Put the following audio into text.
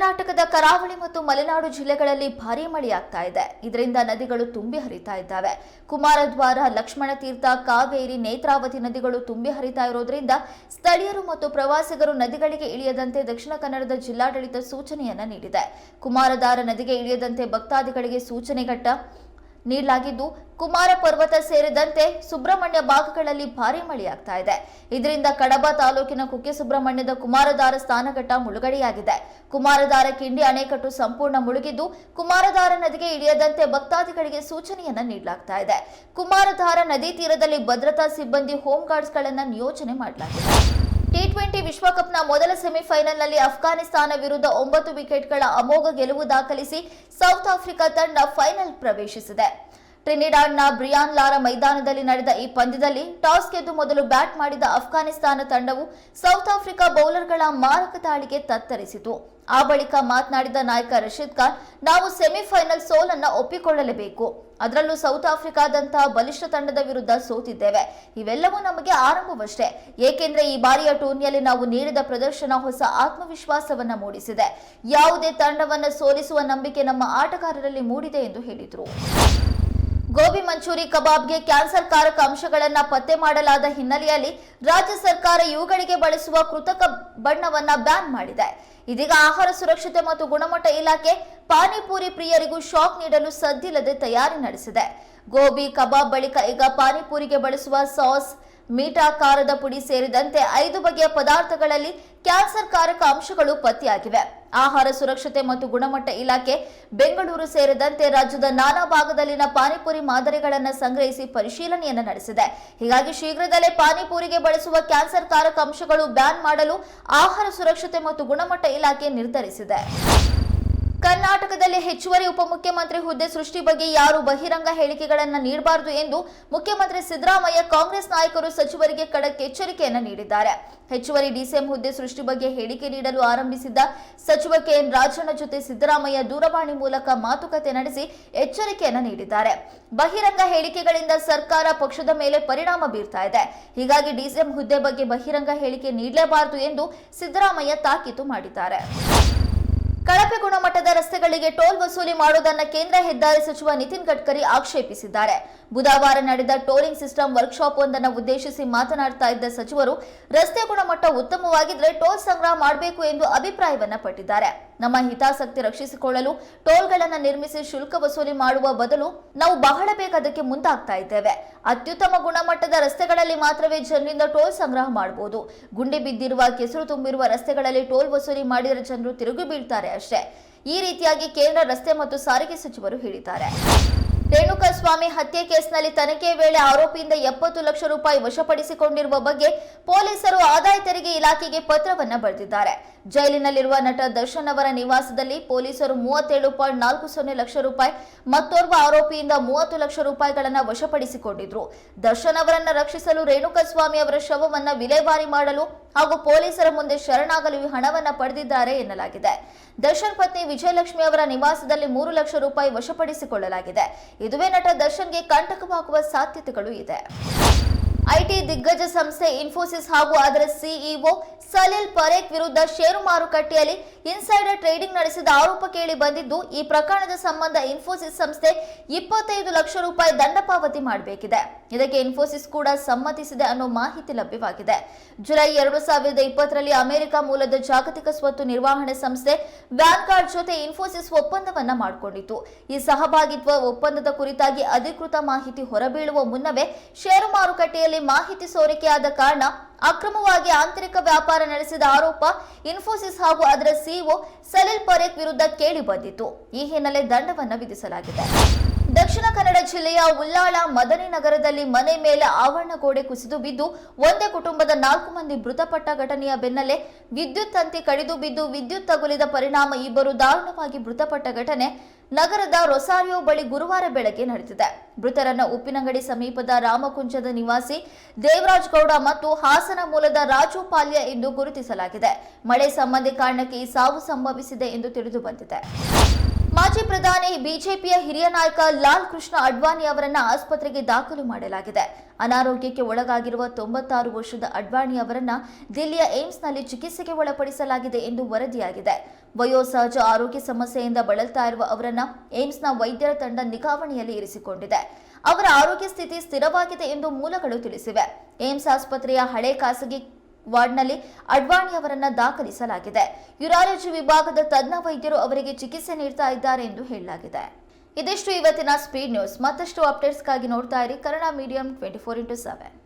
ಕರ್ನಾಟಕದ ಕರಾವಳಿ ಮತ್ತು ಮಲೆನಾಡು ಜಿಲ್ಲೆಗಳಲ್ಲಿ ಭಾರೀ ಮಳೆಯಾಗ್ತಾ ಇದೆ. ಇದರಿಂದ ನದಿಗಳು ತುಂಬಿ ಹರಿತಾ ಇದ್ದಾವೆ. ಕುಮಾರದ್ವಾರ, ಲಕ್ಷ್ಮಣ ತೀರ್ಥ, ಕಾವೇರಿ, ನೇತ್ರಾವತಿ ನದಿಗಳು ತುಂಬಿ ಹರಿತಾ ಇರೋದ್ರಿಂದ ಸ್ಥಳೀಯರು ಮತ್ತು ಪ್ರವಾಸಿಗರು ನದಿಗಳಿಗೆ ಇಳಿಯದಂತೆ ದಕ್ಷಿಣ ಕನ್ನಡದ ಜಿಲ್ಲಾಡಳಿತ ಸೂಚನೆಯನ್ನ ನೀಡಿದೆ. ಕುಮಾರಧಾರ ನದಿಗೆ ಇಳಿಯದಂತೆ ಭಕ್ತಾದಿಗಳಿಗೆ ಸೂಚನೆಗಟ್ಟ ನೀಡಲಾಗಿದ್ದು, ಕುಮಾರ ಪರ್ವತ ಸೇರಿದಂತೆ ಸುಬ್ರಹ್ಮಣ್ಯ ಭಾಗಗಳಲ್ಲಿ ಭಾರಿ ಮಳೆಯಾಗ್ತಾ ಇದೆ. ಇದರಿಂದ ಕಡಬ ತಾಲೂಕಿನ ಕುಕ್ಕೆ ಸುಬ್ರಹ್ಮಣ್ಯದ ಕುಮಾರಧಾರ ಸ್ಥಾನಘಟ್ಟ ಮುಳುಗಡೆಯಾಗಿದೆ. ಕುಮಾರಧಾರ ಕಿಂಡಿ ಅಣೆಕಟ್ಟು ಸಂಪೂರ್ಣ ಮುಳುಗಿದ್ದು ಕುಮಾರಧಾರ ನದಿಗೆ ಇಳಿಯದಂತೆ ಭಕ್ತಾದಿಗಳಿಗೆ ಸೂಚನೆಯನ್ನ ನೀಡಲಾಗ್ತಾ ಇದೆ. ಕುಮಾರಧಾರ ನದಿ ತೀರದಲ್ಲಿ ಭದ್ರತಾ ಸಿಬ್ಬಂದಿ ಹೋಮ್ ಗಾರ್ಡ್ಸ್ಗಳನ್ನ ನಿಯೋಜನೆ ಮಾಡಲಾಗಿದೆ. ಟಿ ಟ್ವೆಂಟಿ ವಿಶ್ವಕಪ್ನ ಮೊದಲ ಸೆಮಿಫೈನಲ್ನಲ್ಲಿ ಅಫ್ಘಾನಿಸ್ತಾನ ವಿರುದ್ಧ ಒಂಬತ್ತು ವಿಕೆಟ್ಗಳ ಅಮೋಘ ಗೆಲುವು ದಾಖಲಿಸಿ ಸೌತ್ ಆಫ್ರಿಕಾ ತಂಡ ಫೈನಲ್ ಪ್ರವೇಶಿಸಿದೆ. ಟ್ರಿನಿಡಾಡ್ನ ಬ್ರಿಯಾನ್ ಲಾರಾ ಮೈದಾನದಲ್ಲಿ ನಡೆದ ಈ ಪಂದ್ಯದಲ್ಲಿ ಟಾಸ್ ಗೆದ್ದು ಮೊದಲು ಬ್ಯಾಟ್ ಮಾಡಿದ ಅಫ್ಘಾನಿಸ್ತಾನ ತಂಡವು ಸೌತ್ ಆಫ್ರಿಕಾ ಬೌಲರ್ಗಳ ಮಾರಕ ದಾಳಿಗೆ ತತ್ತರಿಸಿತು. ಆ ಬಳಿಕ ಮಾತನಾಡಿದ ನಾಯಕ ರಶೀದ್ ಖಾನ್, ನಾವು ಸೆಮಿಫೈನಲ್ ಸೋಲನ್ನ ಒಪ್ಪಿಕೊಳ್ಳಲೇಬೇಕು. ಅದರಲ್ಲೂ ಸೌತ್ ಆಫ್ರಿಕಾದಂತಹ ಬಲಿಷ್ಠ ತಂಡದ ವಿರುದ್ಧ ಸೋತಿದ್ದೇವೆ. ಇವೆಲ್ಲವೂ ನಮಗೆ ಆರಂಭವಷ್ಟೇ. ಏಕೆಂದ್ರೆ ಈ ಬಾರಿಯ ಟೂರ್ನಿಯಲ್ಲಿ ನಾವು ನೀಡಿದ ಪ್ರದರ್ಶನ ಹೊಸ ಆತ್ಮವಿಶ್ವಾಸವನ್ನ ಮೂಡಿಸಿದೆ. ಯಾವುದೇ ತಂಡವನ್ನು ಸೋಲಿಸುವ ನಂಬಿಕೆ ನಮ್ಮ ಆಟಗಾರರಲ್ಲಿ ಮೂಡಿದೆ ಎಂದು ಹೇಳಿದರು. ಗೋಬಿ ಮಂಚೂರಿ ಕಬಾಬ್ಗೆ ಕ್ಯಾನ್ಸರ್ ಕಾರಕ ಅಂಶಗಳನ್ನ ಪತ್ತೆ ಮಾಡಲಾದ ಹಿನ್ನೆಲೆಯಲ್ಲಿ ರಾಜ್ಯ ಸರ್ಕಾರ ಇವುಗಳಿಗೆ ಬಳಸುವ ಕೃತಕ ಬಣ್ಣವನ್ನ ಬ್ಯಾನ್ ಮಾಡಿದೆ. ಇದೀಗ ಆಹಾರ ಸುರಕ್ಷತೆ ಮತ್ತು ಗುಣಮಟ್ಟ ಇಲಾಖೆ ಪಾನಿಪೂರಿ ಪ್ರಿಯರಿಗೂ ಶಾಕ್ ನೀಡಲು ಸದ್ದಿಲ್ಲದೆ ತಯಾರಿ ನಡೆಸಿದೆ. ಗೋಬಿ, ಕಬಾಬ್ ಬಳಿಕ ಈಗ ಪಾನಿಪೂರಿಗೆ ಬಳಸುವ ಸಾಸ್ ಮೀಠಾ ಖಾರದ ಪುಡಿ ಸೇರಿದಂತೆ ಐದು ಬಗೆಯ ಪದಾರ್ಥಗಳಲ್ಲಿ ಕ್ಯಾನ್ಸರ್ ಕಾರಕ ಅಂಶಗಳು ಪತ್ತೆಯಾಗಿವೆ. ಆಹಾರ ಸುರಕ್ಷತೆ ಮತ್ತು ಗುಣಮಟ್ಟ ಇಲಾಖೆ ಬೆಂಗಳೂರು ಸೇರಿದಂತೆ ರಾಜ್ಯದ ನಾನಾ ಭಾಗದಲ್ಲಿನ ಪಾನಿಪುರಿ ಮಾದರಿಗಳನ್ನು ಸಂಗ್ರಹಿಸಿ ಪರಿಶೀಲನೆಯನ್ನು ನಡೆಸಿದೆ. ಹೀಗಾಗಿ ಶೀಘ್ರದಲ್ಲೇ ಪಾನಿಪುರಿಗೆ ಬಳಸುವ ಕ್ಯಾನ್ಸರ್ ಕಾರಕ ಅಂಶಗಳು ಬ್ಯಾನ್ ಮಾಡಲು ಆಹಾರ ಸುರಕ್ಷತೆ ಮತ್ತು ಗುಣಮಟ್ಟ ಇಲಾಖೆ ನಿರ್ಧರಿಸಿದೆ. ಕರ್ನಾಟಕದಲ್ಲಿ ಹೆಚ್ಚುವರಿ ಉಪಮುಖ್ಯಮಂತ್ರಿ ಹುದ್ದೆ ಸೃಷ್ಟಿ ಬಗ್ಗೆ ಯಾರು ಬಹಿರಂಗ ಹೇಳಿಕೆಗಳನ್ನು ನೀಡಬಾರದು ಎಂದು ಮುಖ್ಯಮಂತ್ರಿ ಸಿದ್ದರಾಮಯ್ಯ ಕಾಂಗ್ರೆಸ್ ನಾಯಕರು ಸಚಿವರಿಗೆ ಖಡಕ್ ಎಚ್ಚರಿಕೆಯನ್ನು ನೀಡಿದ್ದಾರೆ. ಹೆಚ್ಚುವರಿ ಡಿಸಿಎಂ ಹುದ್ದೆ ಸೃಷ್ಟಿ ಬಗ್ಗೆ ಹೇಳಿಕೆ ನೀಡಲು ಆರಂಭಿಸಿದ್ದ ಸಚಿವ ಕೆಎನ್ ರಾಜಣ್ಣ ಜೊತೆ ಸಿದ್ದರಾಮಯ್ಯ ದೂರವಾಣಿ ಮೂಲಕ ಮಾತುಕತೆ ನಡೆಸಿ ಎಚ್ಚರಿಕೆಯನ್ನು ನೀಡಿದ್ದಾರೆ. ಬಹಿರಂಗ ಹೇಳಿಕೆಗಳಿಂದ ಸರ್ಕಾರ ಪಕ್ಷದ ಮೇಲೆ ಪರಿಣಾಮ ಬೀರ್ತಾ ಇದೆ. ಹೀಗಾಗಿ ಡಿಸಿಎಂ ಹುದ್ದೆ ಬಗ್ಗೆ ಬಹಿರಂಗ ಹೇಳಿಕೆ ನೀಡಲೇಬಾರದು ಎಂದು ಸಿದ್ದರಾಮಯ್ಯ ತಾಕೀತು ಮಾಡಿದ್ದಾರೆ. ಕಳಪೆ ಗುಣಮಟ್ಟದ ರಸ್ತೆಗಳಿಗೆ ಟೋಲ್ ವಸೂಲಿ ಮಾಡುವುದನ್ನು ಕೇಂದ್ರ ಹೆದ್ದಾರಿ ಸಚಿವ ನಿತಿನ್ ಗಡ್ಕರಿ ಆಕ್ಷೇಪಿಸಿದ್ದಾರೆ. ಬುಧವಾರ ನಡೆದ ಟೋಲಿಂಗ್ ಸಿಸ್ಟಮ್ ವರ್ಕ್ಶಾಪ್ ಒಂದನ್ನು ಉದ್ದೇಶಿಸಿ ಮಾತನಾಡ್ತಾ ಇದ್ದ ಸಚಿವರು, ರಸ್ತೆ ಗುಣಮಟ್ಟ ಉತ್ತಮವಾಗಿದ್ರೆ ಟೋಲ್ ಸಂಗ್ರಹ ಮಾಡಬೇಕು ಎಂದು ಅಭಿಪ್ರಾಯವನ್ನ ಪಟ್ಟಿದ್ದಾರೆ. ನಮ್ಮ ಹಿತಾಸಕ್ತಿ ರಕ್ಷಿಸಿಕೊಳ್ಳಲು ಟೋಲ್ಗಳನ್ನು ನಿರ್ಮಿಸಿ ಶುಲ್ಕ ವಸೂಲಿ ಮಾಡುವ ಬದಲು ನಾವು ಬಹಳ ಬೇಗ ಅದಕ್ಕೆ ಮುಂದಾಗ್ತಾ ಇದ್ದೇವೆ. ಅತ್ಯುತ್ತಮ ಗುಣಮಟ್ಟದ ರಸ್ತೆಗಳಲ್ಲಿ ಮಾತ್ರವೇ ಜನರಿಂದ ಟೋಲ್ ಸಂಗ್ರಹ ಮಾಡಬಹುದು ಗುಂಡಿ ಬಿದ್ದಿರುವ, ಕೆಸರು ತುಂಬಿರುವ ರಸ್ತೆಗಳಲ್ಲಿ ಟೋಲ್ ವಸೂಲಿ ಮಾಡಿದರೆ ಜನರು ತಿರುಗಿ ಬೀಳ್ತಾರೆ ಅಷ್ಟೇ. ಈ ರೀತಿಯಾಗಿ ಕೇಂದ್ರ ರಸ್ತೆ ಮತ್ತು ಸಾರಿಗೆ ಸಚಿವರು ಹೇಳಿದ್ದಾರೆ. ರೇಣುಕಾಸ್ವಾಮಿ ಹತ್ಯೆ ಕೇಸ್ನಲ್ಲಿ ತನಿಖೆ ವೇಳೆ ಆರೋಪಿಯಿಂದ ಎಪ್ಪತ್ತು ಲಕ್ಷ ರೂಪಾಯಿ ವಶಪಡಿಸಿಕೊಂಡಿರುವ ಬಗ್ಗೆ ಪೊಲೀಸರು ಆದಾಯ ತೆರಿಗೆ ಇಲಾಖೆಗೆ ಪತ್ರವನ್ನ ಬರೆದಿದ್ದಾರೆ. ಜೈಲಿನಲ್ಲಿರುವ ನಟ ದರ್ಶನ್ ಅವರ ನಿವಾಸದಲ್ಲಿ ಪೊಲೀಸರು ಮೂವತ್ತೇಳು ಪಾಯಿಂಟ್ ನಾಲ್ಕು ಸೊನ್ನೆ ಲಕ್ಷ ರೂಪಾಯಿ ಮತ್ತೋರ್ವ ಆರೋಪಿಯಿಂದ ಮೂವತ್ತು ಲಕ್ಷ ರೂಪಾಯಿಗಳನ್ನು ವಶಪಡಿಸಿಕೊಂಡಿದ್ರು. ದರ್ಶನ್ ಅವರನ್ನು ರಕ್ಷಿಸಲು ರೇಣುಕಾಸ್ವಾಮಿ ಅವರ ಶವವನ್ನು ವಿಲೇವಾರಿ ಮಾಡಲು ಹಾಗೂ ಪೊಲೀಸರ ಮುಂದೆ ಶರಣಾಗಲು ಹಣವನ್ನ ಪಡೆದಿದ್ದಾರೆ ಎನ್ನಲಾಗಿದೆ. ದರ್ಶನ್ ಪತ್ನಿ ವಿಜಯಲಕ್ಷ್ಮಿ ಅವರ ನಿವಾಸದಲ್ಲಿ ಮೂರು ಲಕ್ಷ ರೂಪಾಯಿ ವಶಪಡಿಸಿಕೊಳ್ಳಲಾಗಿದೆ. ಇದುವೇ ನಟ ದರ್ಶನ್ಗೆ ಕಂಟಕವಾಗುವ ಸಾಧ್ಯತೆಗಳು ಇದೆ. ಐಟಿ ದಿಗ್ಗಜ ಸಂಸ್ಥೆ ಇನ್ಫೋಸಿಸ್ ಹಾಗೂ ಅದರ ಸಿಇಒ ಸಲೀಲ್ ಪರೇಖ್ ವಿರುದ್ಧ ಷೇರು ಮಾರುಕಟ್ಟೆಯಲ್ಲಿ ಇನ್ಸೈಡರ್ ಟ್ರೇಡಿಂಗ್ ನಡೆಸಿದ ಆರೋಪ ಕೇಳಿ ಬಂದಿದ್ದು, ಈ ಪ್ರಕರಣದ ಸಂಬಂಧ ಇನ್ಫೋಸಿಸ್ ಸಂಸ್ಥೆ ಇಪ್ಪತ್ತೈದು ಲಕ್ಷ ರೂಪಾಯಿ ದಂಡ ಪಾವತಿ ಮಾಡಬೇಕಿದೆ. ಇದಕ್ಕೆ ಇನ್ಫೋಸಿಸ್ ಕೂಡ ಸಮ್ಮತಿಸಿದೆ ಅನ್ನೋ ಮಾಹಿತಿ ಲಭ್ಯವಾಗಿದೆ. ಜುಲೈ ಎರಡು ಸಾವಿರದ ಇಪ್ಪತ್ತರಲ್ಲಿ ಅಮೆರಿಕ ಮೂಲದ ಜಾಗತಿಕ ಸ್ವತ್ತು ನಿರ್ವಹಣೆ ಸಂಸ್ಥೆ ವ್ಯಾನ್ಕಾರ್ಡ್ ಜೊತೆ ಇನ್ಫೋಸಿಸ್ ಒಪ್ಪಂದವನ್ನ ಮಾಡಿಕೊಂಡಿತ್ತು. ಈ ಸಹಭಾಗಿತ್ವ ಒಪ್ಪಂದದ ಕುರಿತಾಗಿ ಅಧಿಕೃತ ಮಾಹಿತಿ ಹೊರಬೀಳುವ ಮುನ್ನವೇ ಷೇರು ಮಾರುಕಟ್ಟೆಯಲ್ಲಿ ಮಾಹಿತಿ ಸೋರಿಕೆಯಾದ ಕಾರಣ ಅಕ್ರಮವಾಗಿ ಆಂತರಿಕ ವ್ಯಾಪಾರ ನಡೆಸಿದ ಆರೋಪ ಇನ್ಫೋಸಿಸ್ ಹಾಗೂ ಅದರ ಸಿಇಒ ಸಲೀಲ್ ಪರೇಖ್ ವಿರುದ್ಧ ಕೇಳಿ ಬಂದಿತ್ತು. ಈ ಹಿನ್ನೆಲೆ ದಂಡವನ್ನು ವಿಧಿಸಲಾಗಿದೆ. ದಕ್ಷಿಣ ಕನ್ನಡ ಜಿಲ್ಲೆಯ ಉಲ್ಲಾಳ ಮದನಿ ನಗರದಲ್ಲಿ ಮನೆ ಮೇಲೆ ಆವರಣ ಗೋಡೆ ಕುಸಿದು ಬಿದ್ದು ಒಂದೇ ಕುಟುಂಬದ ನಾಲ್ಕು ಮಂದಿ ಮೃತಪಟ್ಟ ಘಟನೆಯ ಬೆನ್ನಲ್ಲೇ ವಿದ್ಯುತ್ ತಂತಿ ಕಡಿದು ಬಿದ್ದು ವಿದ್ಯುತ್ ತಗುಲಿದ ಪರಿಣಾಮ ಇಬ್ಬರು ದಾರುಣವಾಗಿ ಮೃತಪಟ್ಟ ಘಟನೆ ನಗರದ ರೊಸಾರಿಯೋ ಬಳಿ ಗುರುವಾರ ಬೆಳಗ್ಗೆ ನಡೆದಿದೆ. ಮೃತರನ್ನ ಉಪ್ಪಿನಂಗಡಿ ಸಮೀಪದ ರಾಮಕುಂಚದ ನಿವಾಸಿ ದೇವರಾಜ್ ಗೌಡ ಮತ್ತು ಹಾಸನ ಮೂಲದ ರಾಜು ಪಾಲ್ಯ ಎಂದು ಗುರುತಿಸಲಾಗಿದೆ. ಮಳೆ ಸಂಬಂಧಿ ಕಾರಣಕ್ಕೆ ಈ ಸಾವು ಸಂಭವಿಸಿದೆ ಎಂದು ತಿಳಿದು ಬಂದಿದೆ. ಮಾಜಿ ಪ್ರಧಾನಿ ಬಿಜೆಪಿಯ ಹಿರಿಯ ನಾಯಕ ಲಾಲ್ ಕೃಷ್ಣ ಅಡ್ವಾಣಿ ಅವರನ್ನ ಆಸ್ಪತ್ರೆಗೆ ದಾಖಲು ಮಾಡಲಾಗಿದೆ. ಅನಾರೋಗ್ಯಕ್ಕೆ ಒಳಗಾಗಿರುವ ತೊಂಬತ್ತಾರು ವರ್ಷದ ಅಡ್ವಾಣಿ ಅವರನ್ನ ದಿಲ್ಲಿಯ ಏಮ್ಸ್ನಲ್ಲಿ ಚಿಕಿತ್ಸೆಗೆ ಒಳಪಡಿಸಲಾಗಿದೆ ಎಂದು ವರದಿಯಾಗಿದೆ. ವಯೋಸಹಜ ಆರೋಗ್ಯ ಸಮಸ್ಯೆಯಿಂದ ಬಳಲ್ತಾ ಇರುವ ಅವರನ್ನ ಏಮ್ಸ್ನ ವೈದ್ಯರ ತಂಡ ನಿಗಾವಣೆಯಲ್ಲಿ ಇರಿಸಿಕೊಂಡಿದೆ. ಅವರ ಆರೋಗ್ಯ ಸ್ಥಿತಿ ಸ್ಥಿರವಾಗಿದೆ ಎಂದು ಮೂಲಗಳು ತಿಳಿಸಿವೆ. ಏಮ್ಸ್ ಆಸ್ಪತ್ರೆಯ ಹಳೆ ಖಾಸಗಿ ವಾರ್ಡ್ನಲ್ಲಿ ಅಡ್ವಾಣಿ ಅವರನ್ನು ದಾಖಲಿಸಲಾಗಿದೆ. ಯುರಾಲಜಿ ವಿಭಾಗದ ತಜ್ಞ ವೈದ್ಯರು ಅವರಿಗೆ ಚಿಕಿತ್ಸೆ ನೀಡ್ತಾ ಇದ್ದಾರೆ ಎಂದು ಹೇಳಲಾಗಿದೆ. ಇದಿಷ್ಟು ಇವತ್ತಿನ ಸ್ಪೀಡ್ ನ್ಯೂಸ್. ಮತ್ತಷ್ಟು ಅಪ್ಡೇಟ್ಸ್ಗಾಗಿ ನೋಡ್ತಾ ಇರಿ Kannada medium twenty four into seven.